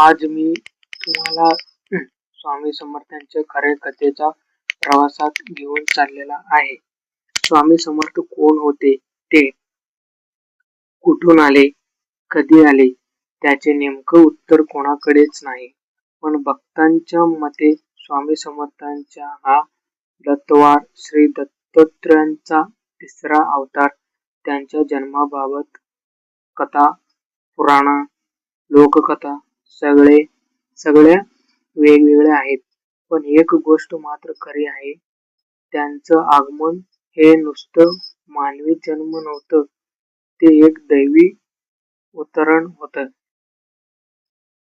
आज मी तुम्हाला स्वामी समर्थांच्या खरे कथेचा प्रवासात घेऊन चाललेला आहे. स्वामी समर्थ कोण होते? ते कुठून आले? कधी आले? त्याचे नेमकं उत्तर कोणाकडेच नाही. पण भक्तांच्या मते स्वामी समर्थांच्या हा दत्तवार श्री दत्तत्रयांचा तिसरा अवतार त्यांच्या जन्माबाबत कथा पुराण लोककथा सगळे सगळ्या वेगवेगळ्या आहेत. पण एक गोष्ट मात्र खरी आहे त्यांचं आगमन हे नुसतं मानवी जन्म नव्हतं ते एक दैवी उतरण होत.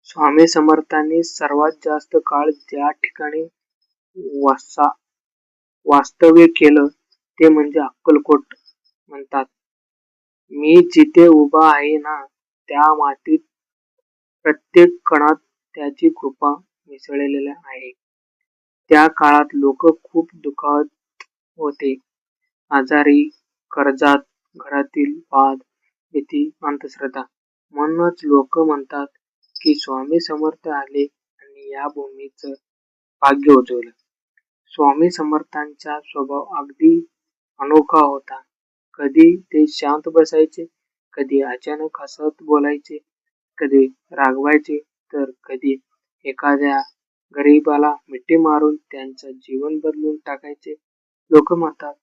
स्वामी समर्थांनी सर्वात जास्त काळ ज्या ठिकाणी वासा वास्तव्य केलं ते म्हणजे अक्कलकोट म्हणतात. मी जिथे उभा आहे ना त्या मातीत प्रत्येक कणात त्याची कृपा मिसळलेली आहे. त्या काळात लोक खूप दुखावत होते. आजारी कर्जात घरातील वाद भीती अंधश्रद्धा. म्हणूनच लोक म्हणतात की स्वामी समर्थ आले आणि या भूमीचं भाग्य उजवलं स्वामी समर्थांचा स्वभाव अगदी अनोखा होता. कधी ते शांत बसायचे कधी अचानक हसत बोलायचे कधी रागवायचे तर कधी एखाद्या गरीबाला मिठी मारून त्यांचं जीवन बदलून टाकायचे. लोक म्हणतात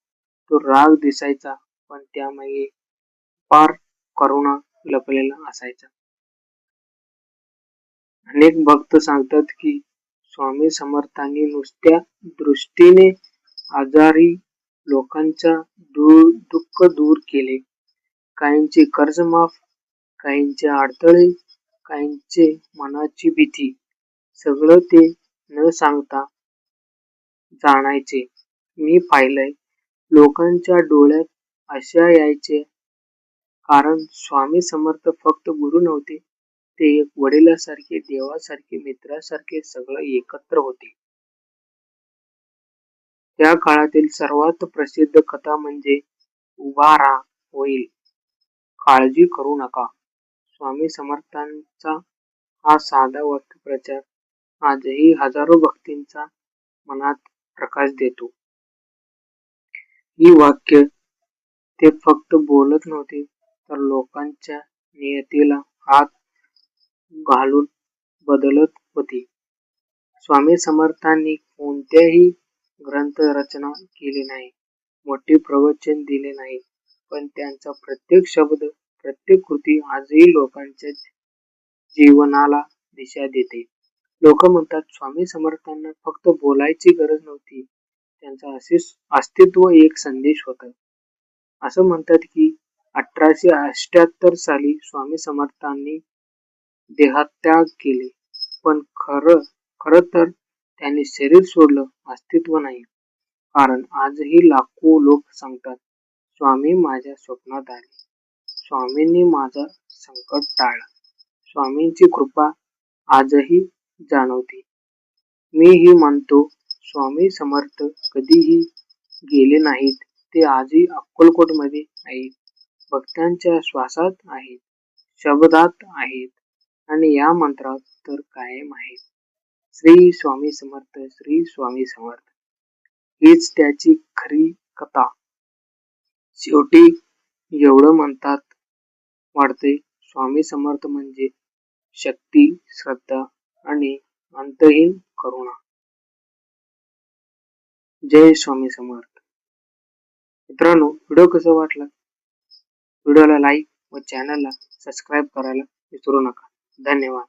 तो राग दिसायचा पण त्यामागे पार करुणा लपलेला असायचा. अनेक भक्त सांगतात की स्वामी समर्थांनी नुसत्या दृष्टीने आजारी लोकांच्या दूर दुःख दूर केले. काहींचे कर्ज माफ काहींचे अडथळे काहींचे मनाची भीती सगळं ते न सांगता जाणायचे. मी पाहिलंय लोकांच्या डोळ्यात अशा यायचे. कारण स्वामी समर्थ फक्त गुरु नव्हते ते एक वडिलासारखे देवासारखे मित्रासारखे सगळं एकत्र होते. त्या काळातील सर्वात प्रसिद्ध कथा म्हणजे उभा राहा होईल. काळजी करू नका. स्वामी समर्थांचा हा साधा वाक्यप्रचार आजही हजारो भक्तींचा मनात प्रकाश देतो. ही वाक्य ते फक्त बोलत नव्हते तर लोकांच्या नियतीला हात घालून बदलत होती. स्वामी समर्थांनी कोणत्याही ग्रंथ रचना केली नाही मोठे प्रवचन दिले नाही पण त्यांचा प्रत्येक शब्द प्रत्येक कृती आजही लोकांच्या जीवनाला दिशा देते. लोक म्हणतात स्वामी समर्थांना फक्त बोलायची गरज नव्हती. त्यांचा अस्तित्व एक संदेश होता. असं म्हणतात की अठराशे अष्ट्याहत्तर साली स्वामी समर्थांनी देहात्याग केले. पण खरं खर तर त्यांनी शरीर सोडलं अस्तित्व नाही. कारण आजही लाखो लोक सांगतात स्वामी माझ्या स्वप्नात आले. स्वामींनी माझं संकट टाळलं. स्वामींची कृपा आजही जाणवते. मीही म्हणतो स्वामी समर्थ कधीही गेले नाहीत ते आजही अक्कलकोटमध्ये आहेत. भक्तांच्या श्वासात आहेत शब्दात आहेत आणि या मंत्रात तर कायम आहेत. श्री स्वामी समर्थ श्री स्वामी समर्थ. हीच त्याची खरी कथा. शेवटी एवढं म्हणतात वाढते. स्वामी समर्थ म्हणजे शक्ती श्रद्धा आणि अंतहीन करुणा. जय स्वामी समर्थ. मित्रांनो व्हिडिओ कसा वाटला? व्हिडिओला लाईक व चॅनलला सबस्क्राईब करायला विसरू नका. धन्यवाद.